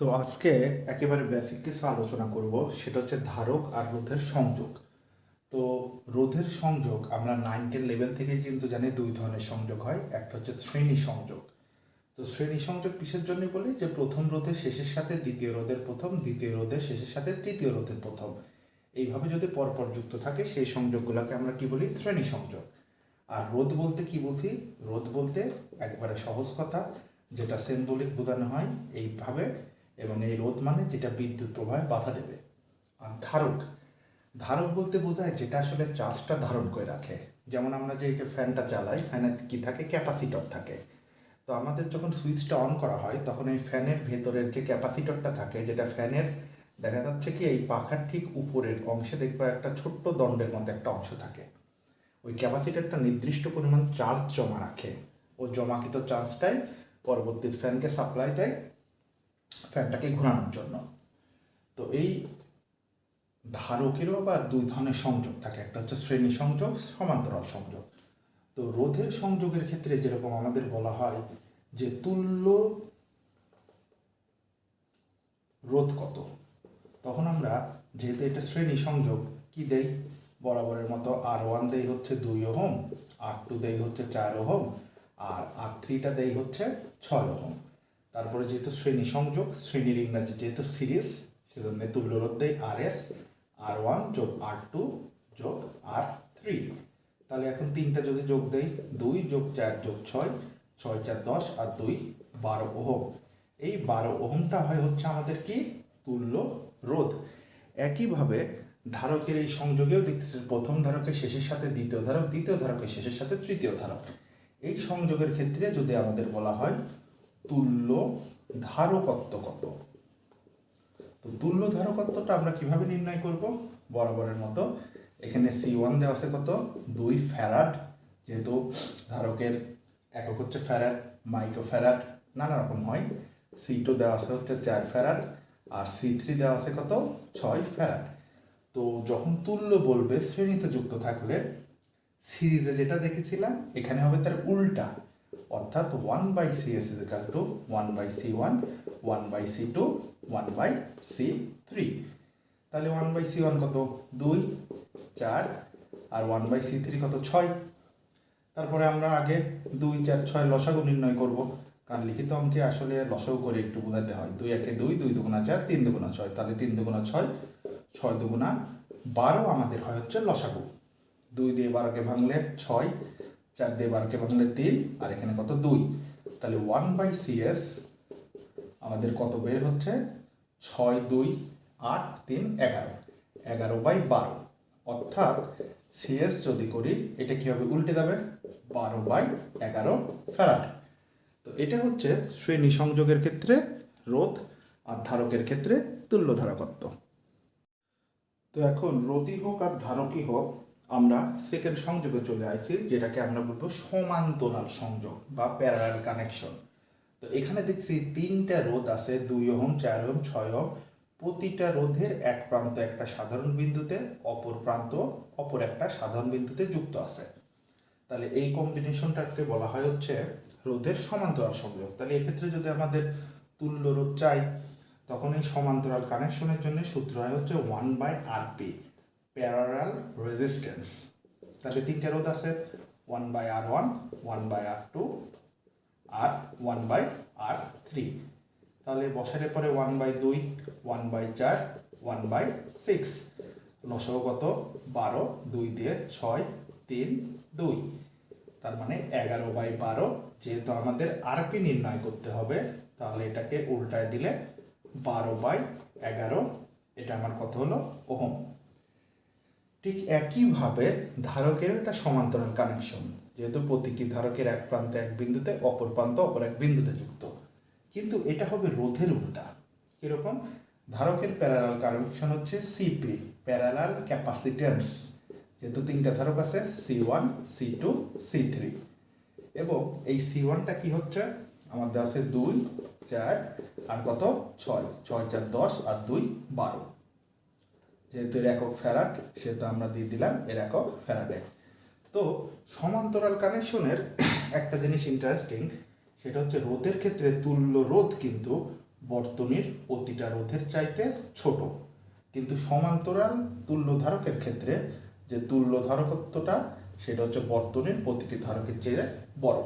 তো আজকে একেবারে বেসিক কিছু আলোচনা করব, সেটা হচ্ছে ধারক আর রোধের সংযোগ। তো রোধের সংযোগ আমরা নাইন টেন লেভেল থেকে কিন্তু জানি দুই ধরনের সংযোগ হয়, একটা হচ্ছে শ্রেণি সংযোগ। তো শ্রেণি সংযোগ কিসের জন্য বলি? যে প্রথম রোধের শেষের সাথে, দ্বিতীয় রোধের প্রথম, দ্বিতীয় রোধের শেষের সাথে, তৃতীয় রোধের প্রথম। এইভাবে যদি পরপর যুক্ত থাকে, সেই সংযোগগুলোকে আমরা কি বলি? শ্রেণি সংযোগ। আর রোধ বলতে কি বুঝি? রোধ বলতে একবারে সহজ কথা, যেটা সিম্বলিক বোঝানো হয়, এইভাবে এবং এই রোধ মানে যেটা বিদ্যুৎ প্রবাহে বাধা দেবে। আর ধারক ধারক বলতে বোঝায় যেটা আসলে চার্জটা ধারণ করে রাখে। যেমন আমরা যে ফ্যানটা চালাই ফ্যানের কি থাকে? ক্যাপাসিটর থাকে। তো আমাদের যখন সুইচটা অন করা হয়, তখন এই ফ্যানের ভেতরের যে ক্যাপাসিটরটা থাকে, যেটা ফ্যানের দেখা যাচ্ছে কি এই পাখার ঠিক উপরের অংশে দেখবে একটা ছোট্ট দণ্ডের মতো একটা অংশ থাকে। ওই ক্যাপাসিটরটা নির্দিষ্ট পরিমাণ চার্জ জমা রাখে। ও জমাকৃত চার্জটাই পরবর্তী ফ্যানকে সাপ্লাই দেয়। ফ্যানটাকে ঘোরানোর জন্য। তো এই ধারকেরও আবার দুই ধরনের সংযোগ থাকে। একটা হচ্ছে শ্রেণি সংযোগ, সমান্তরাল সংযোগ। তো রোধের সংযোগের ক্ষেত্রে যেরকম আমাদের বলা হয় যে তুল্য রোধ কত, তখন আমরা যেহেতু এটা শ্রেণি সংযোগ, কি দেই? বরাবরের মতো আর ওয়ান দেই হচ্ছে দুই ওহম আর টু দেই হচ্ছে চার ওহম, আর আর থ্রিটা দেই হচ্ছে ছয় ওহম। তারপরে যেহেতু শ্রেণি সংযোগ, শ্রেণির ইংরাজি যেহেতু সিরিজ, সেজন্য তুল্য রোধ দেই আর এস আর ওয়ান যোগ আর টু যোগ আর থ্রি। তাহলে এখন তিনটা যদি যোগ দেই, দুই যোগ চার যোগ ছয় ছয় চার দশ আর দুই বারো ওহম। এই বারো ওহমটা হয় হচ্ছে আমাদের কি? তুল্য রোধ। একইভাবে ধারকের এই সংযোগেও দেখতেছি প্রথম ধারকের শেষের সাথে, দ্বিতীয় ধারক, দ্বিতীয় ধারকের শেষের সাথে, তৃতীয় ধারক। এই সংযোগের ক্ষেত্রে যদি আমাদের বলা হয় তুল্য ধারকত্ব কত তো তুল্য ধারকত্বটা আমরা কীভাবে নির্ণয় করব? বরাবরের মতো। এখানে সি ওয়ান দেওয়া আছে কত? দুই ফ্যারাড। যেহেতু ধারকের একক হচ্ছে ফ্যারাড মাইক্রো ফ্যারাড নানা রকম হয়। সি টু দেওয়া আছে হচ্ছে চার ফ্যারাড। আর সি থ্রি দেওয়া আছে কত? ছয় ফ্যারাড। তো যখন তুল্য বলবে, শ্রেণীতে যুক্ত থাকলে সিরিজে যেটা দেখেছিলাম, এখানে হবে তার উল্টা। অর্থাৎ one by C S equal to one by C one one by C two one by C three তাহলে ওয়ান বাই সি ওয়ান কত? দুই, চার, আর ওয়ান বাই সি থ্রি কত? ছয়। তারপরে আমরা আগে দুই, চার, ছয় লসাগু নির্ণয় করব। কারণ লিখিত অঙ্কে আসলে লসাগু করে একটু বোঝাতে হয়। দুই একে দুই দুই দুগুণা চার, তিন দুগুণা ছয়। তাহলে তিন দুগুণা ছয় ছয় দুগুণা বারো আমাদের হয় হচ্ছে লসাগু। দুই দিয়ে বারোকে ভাঙলে ছয় চার দিয়ে বারোকে ভাঙলে তিন, আর এখানে কত? দুই। তাহলে ওয়ান বাই সিএস আমাদের কত বের হচ্ছে? ছয়, দুই, আট, তিন, এগারো। এগারো বাই বারো। অর্থাৎ সিএস যদি করি, এটা কি হবে? উল্টে যাবে। বারো বাই এগারো ফ্যারাড। তো এটা হচ্ছে শ্রেণি সংযোগের ক্ষেত্রে রোধ আর ধারকের ক্ষেত্রে তুল্য ধারকত্ব। তো এখন রোধী হোক আর ধারকই হোক আমরা সেকেন্ড সংযোগে চলে আসছি যেটাকে আমরা বলব সমান্তরাল সংযোগ বা প্যারাল কানেকশন তো এখানে দেখছি তিনটা রোধ আছে, দুই ওহম, চার ওহম, ছয় ওহম। প্রতিটা রোধের এক প্রান্ত একটা সাধারণ বিন্দুতে, অপর প্রান্ত অপর একটা সাধারণ বিন্দুতে যুক্ত আছে। তাহলে এই কম্বিনেশনটাকে বলা হয় হচ্ছে রোধের সমান্তরাল সংযোগ। তাহলে এক্ষেত্রে যদি আমাদের তুল্য রোধ চাই, তখন এই সমান্তরাল কানেকশনের জন্য সূত্র হয় হচ্ছে one by R P parallel resistance তাহলে তিনটা রোধ আছে one by R one one by R two R one by R three তাহলে বসারের পরে ওয়ান বাই দুই ওয়ান বাই চার ওয়ান বাই সিক্স লসও কত বারো, দুই দিয়ে ছয়, তিন, দুই। তার মানে এগারো বাই বারো, যেহেতু আমাদের আরপি নির্ণয় করতে হবে, তাহলে এটাকে উল্টায় দিলে বারো বাই এগারো, এটা আমার কত হলো? ওহম। ঠিক একইভাবে ধারকের একটা সমান্তরাল কানেকশন যেহেতু প্রতিটি ধারকের এক প্রান্তে এক বিন্দুতে, অপর প্রান্ত অপর এক বিন্দুতে যুক্ত। কিন্তু এটা হবে রোধের উল্টা। কীরকম? ধারকের প্যারালাল কানেকশন হচ্ছে সিপি প্যারালাল ক্যাপাসিটেন্স যেহেতু তিনটা ধারক আছে C one C two C three এবং এই সি ওয়ানটা কি হচ্ছে? আমার দেওয়া আছে দুই, চার, আর কত? ছয়। ছয়, চার, দশ, আর দুই, বারো। যেহেতু এর একক ফ্যারাট সেহেতু আমরা দিয়ে দিলাম এর একক ফ্যারাডে। তো সমান্তরাল কানেকশনের একটা জিনিস ইন্টারেস্টিং সেটা হচ্ছে রোধের ক্ষেত্রে তুল্য রোধ কিন্তু বর্তনীর প্রতিটা রোধের চাইতে ছোট। কিন্তু সমান্তরাল তুল্য ধারকের ক্ষেত্রে যে তুল্য ধারকত্বটা, সেটা হচ্ছে বর্তনীর প্রতিটি ধারকের চেয়ে বড়।